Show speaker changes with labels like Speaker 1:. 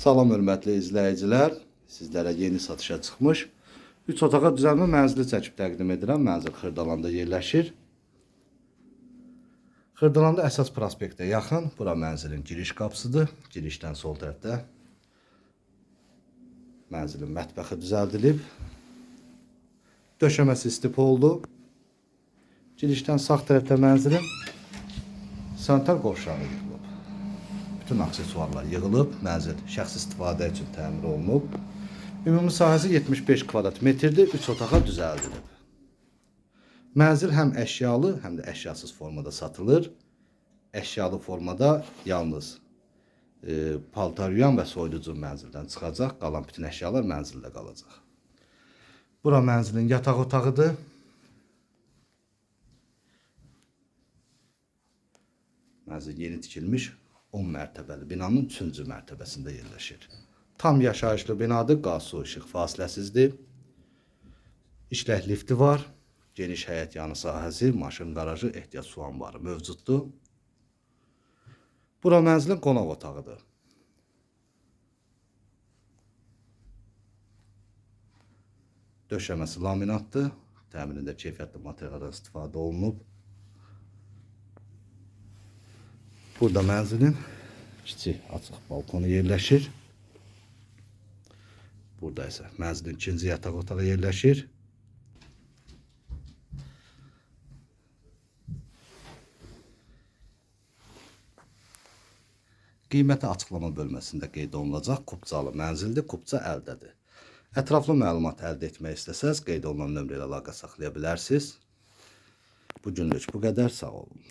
Speaker 1: Salam hörmətli izləyicilər. Sizlərə yeni satışa çıxmış 3 otağa düzəlmə mənzili çəkib təqdim edirəm. Mənzil Xırdalanda yerləşir. Xırdalanda əsas prospektə yaxın. Bura mənzilin giriş qapısıdır. Girişdən sol tərəfdə mənzilin mətbəxi düzəldilib. Döşəməsi istip oldu. Girişdən sağ tərəfdə mənzilin sanitar qovşağı yığılıb. Bütün aksesuarlar yığılıb, mənzil şəxsi istifadə üçün təmir olunub. Ümumi sahəsi 75 kvadrat metrdir, 3 otağa düzəldilib. Mənzil həm əşyalı, həm də əşyasız formada satılır. Əşyalı formada yalnız e, paltaryan və soyuducu mənzildən çıxacaq, qalan bütün əşyalar mənzildə qalacaq. Bura mənzilin yataq otağıdır. Mənzil yeni tikilmiş 10 mərtəbəli binanın 3-cü mərtəbəsində yerləşir. Tam yaşayışlı binadır, qaz su işıq fasiləsizdir. İşlək lifti var. Geniş həyət yanı sahəsi, maşın qarajı, ehtiyac su anbarı mövcuddur. Bura mənzilin qonaq otağıdır. Döşəməsi laminatdır. Təmirində keyfiyyətli materiallardan istifadə olunub. Burada mənzilin kiçik açıq balkonu yerləşir. Burada isə mənzilin ikinci yataq otağı yerləşir. Qiyməti açıqlama bölməsində qeyd olunacaq. Kupcalı mənzildir, kupça əldədir. Ətraflı məlumat əldə etmək istəsəz qeyd olunan nömrə ilə əlaqə saxlaya bilərsiniz. Bu günlük bu qədər. Sağ olun.